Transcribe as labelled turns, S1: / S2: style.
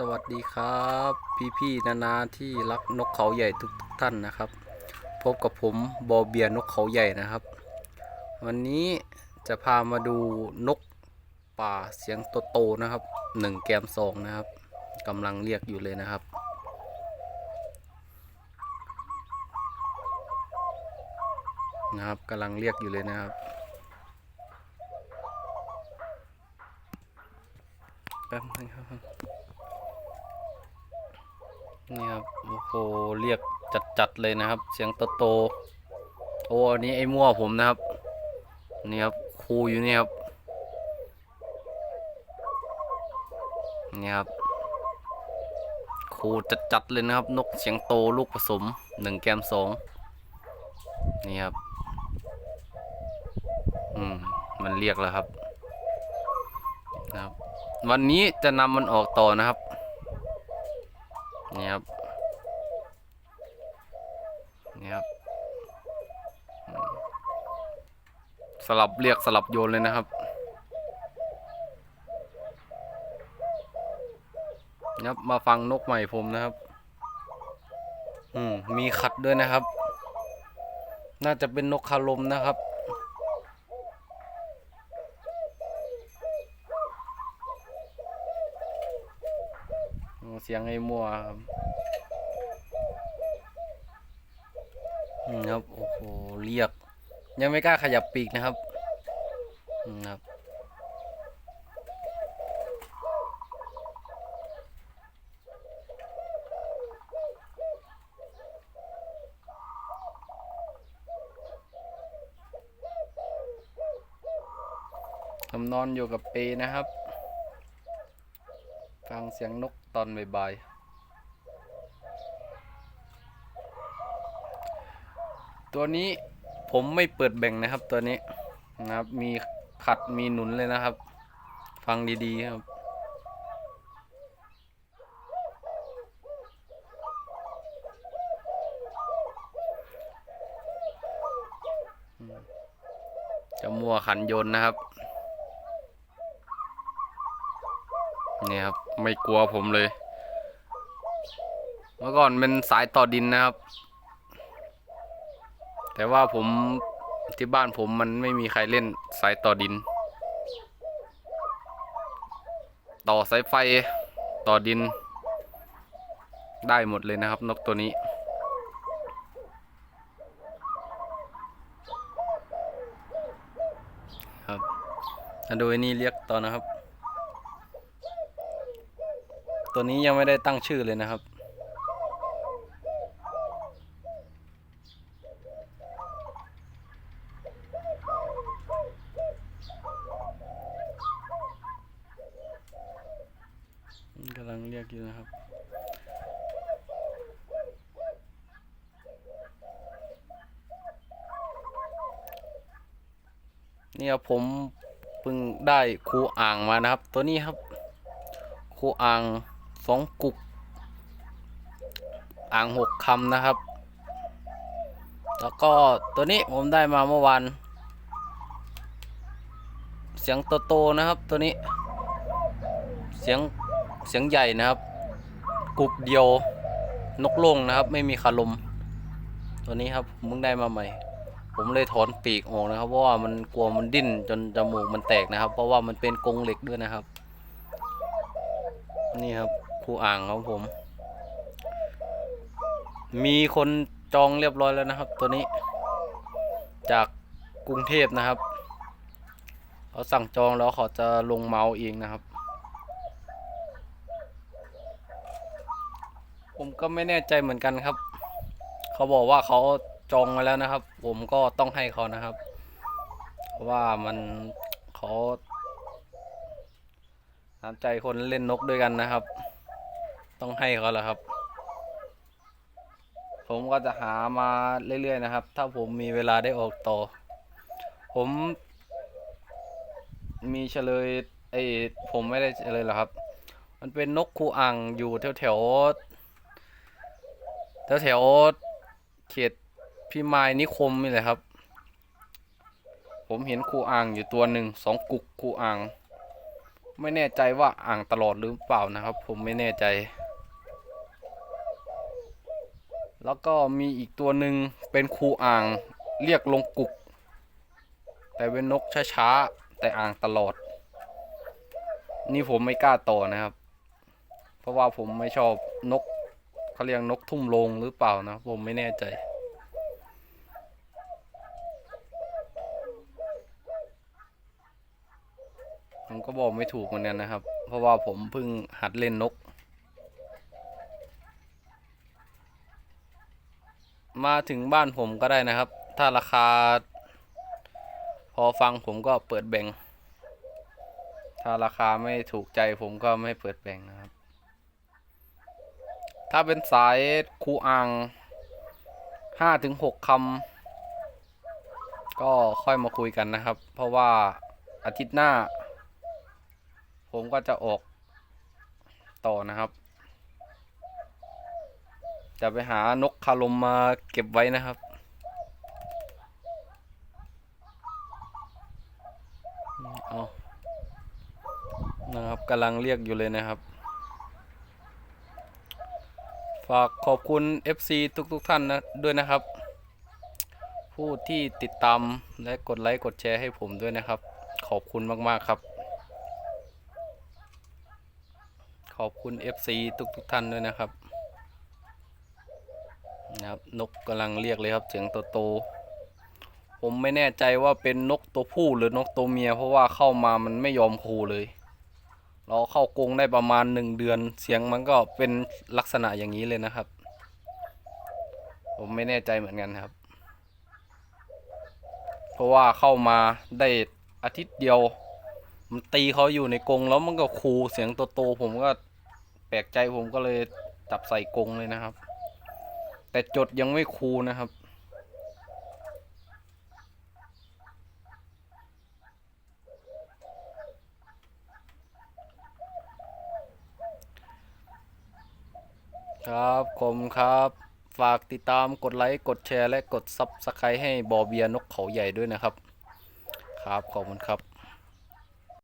S1: สวัสดีครับ พี่ๆนานาที่รักนกเขาใหญ่ทุกท่านนะครับ พบกับผมบอเบียนกเขาใหญ่นะครับ วันนี้จะพามาดูนกป่าเสียงโตๆนะครับหนึ่งแกมสองนะครับกำลังเรียกอยู่เลยนะครับ นะครับกำลังเรียกอยู่เลยนะครับแป๊บนึงครับ นี่ครับโอ้โหเรียกจัดๆเลยนะครับ เสียงโตๆโอ้อันนี้ไอ้มั่วผมนะครับนี่ครับคูอยู่นี่ครับนี่ครับคูจัดๆเลยนะครับ นกเสียงโตลูกผสมหนึ่งแกมสองนี่ครับอืมมันเรียกแล้วครับนะครับ วันนี้จะนำมันออกต่อนะครับ นี่ครับนี่ครับสลับเรียกสลับโยนเลยนะครับนี่ครับมาฟังนกใหม่ผมนะครับ อืมมีขัดด้วยนะครับ น่าจะเป็นนกคาลมนะครับ เสียงไอ้มัวครับครับโอ้โหเรียก ยังไม่กล้าขยับปีกนะครับครับผมนอนอยู่กับเปนะครับ ฟังเสียงนก ตอนบ่ายๆตัวนี้ผมไม่เปิดแบ่งนะครับตัวนี้นะครับมีขัดมีหนุนเลยนะครับ ฟังดีๆครับจะมัวขันยนนะครับ นี่ครับ ไม่กลัวผมเลย เมื่อก่อนเป็นสายต่อดินนะครับ แต่ว่าผมที่บ้านผมมันไม่มีใครเล่นสายต่อดิน ต่อสายไฟต่อดิน ได้หมดเลยนะครับ นกตัวนี้ครับดูไอ้นี่เรียกต่อนะครับ ตัวนี้ยังไม่ได้ตั้งชื่อเลยนะครับ กำลังเรียกอยู่นะครับเนี่ยผมเพิ่งได้ครูอ่างมานะครับ ตัวนี้ครับครูอ่าง สองกุก อ่างหกคำนะครับ แล้วก็ตัวนี้ผมได้มาเมื่อวาน เสียงโตๆนะครับตัวนี้ เสียงเสียงใหญ่นะครับ กุกเดียวนกโล่งนะครับ ไม่มีคาลม ตัวนี้ครับมเพิ่งได้มาใหม่ ผมเลยถอนปีกออกนะครับ เพราะว่ามันกลัวมันดิ้นจนจมูกมันแตกนะครับ เพราะว่ามันเป็นกรงเหล็กด้วยนะครับ นี่ครับ คูอ่างของผม มีคนจองเรียบร้อยแล้วนะครับ ตัวนี้ จากกรุงเทพนะครับเขาสั่งจองแล้วเขาจะลงเมาเองนะครับ ผมก็ไม่แน่ใจเหมือนกันครับ เขาบอกว่าเขาจองมาแล้วนะครับ ผมก็ต้องให้เขานะครับ เพราะว่ามันเขาน้ำใจคนเล่นนกด้วยกันนะครับ ต้องให้เขาแหละครับ ผมก็จะหามาเรื่อยๆนะครับ ถ้าผมมีเวลาได้ออกต่อ ผม มีเฉลยไอ้ผมไม่ได้เฉลยหรอกครับ มันเป็นนกคูอ่างอยู่แถวแถวแถวแถวๆเขตพิมายนิคมนี่แหละครับ ผมเห็นคูอ่างอยู่ตัวหนึ่งสองกุกคูอ่าง ไม่แน่ใจว่าอ่างตลอดหรือเปล่านะครับ ผมไม่แน่ใจ แล้วก็มีอีกตัวหนึ่งเป็นครูอ่างเรียกลงกุก แต่เป็นนกช้าๆ แต่อ่างตลอด นี่ผมไม่กล้าต่อนะครับ เพราะว่าผมไม่ชอบนกเขาเรียกนกทุ่มลงหรือเปล่านะ ผมไม่แน่ใจผมก็บอกไม่ถูกเหมือนกันนะครับ เพราะว่าผมเพิ่งหัดเล่นนก มาถึงบ้านผมก็ได้นะครับ ถ้าราคา พอฟังผมก็เปิดแบ่ง ถ้าราคาไม่ถูกใจผมก็ไม่เปิดแบ่งนะครับ ถ้าเป็นสายคูอ่างห้าถึงหกคำก็ค่อยมาคุยกันนะครับ เพราะว่าอาทิตย์หน้า ผมก็จะออกต่อนะครับ จะไปหานกคาลมมาเก็บไว้นะครับ เอานะครับกำลังเรียกอยู่เลยนะครับ ฝากขอบคุณ FC ทุกๆทท่านนะด้วยนะครับ ผู้ที่ติดตามและกดไลค์กดแชร์ให้ผมด้วยนะครับ ขอบคุณมากๆครับ ขอบคุณ FC ทุกๆทท่านด้วยนะครับ นะครับนกกำลังเรียกเลยครับเสียงโตๆผมไม่แน่ใจว่าเป็นนกตัวผู้หรือนกตัวเมีย เพราะว่าเข้ามามันไม่ยอมคูเลย เราเข้ากรงได้ประมาณหนึ่งเดือน เสียงมันก็เป็นลักษณะอย่างนี้เลยนะครับ ผมไม่แน่ใจเหมือนกันครับ เพราะว่าเข้ามาได้อาทิตย์เดียว มันตีเขาอยู่ในกรงแล้วมันก็คูเสียงโตๆผมก็แปลกใจผมก็เลยจับใส่กรงเลยนะครับ แต่จดยังไม่คูนะครับ ครับผมครับ ฝากติดตามกดไลค์ กดแชร์ และกดซับสไครต์ให้บอเบียนกเขาใหญ่ด้วยนะครับ ครับ ขอบคุณครับ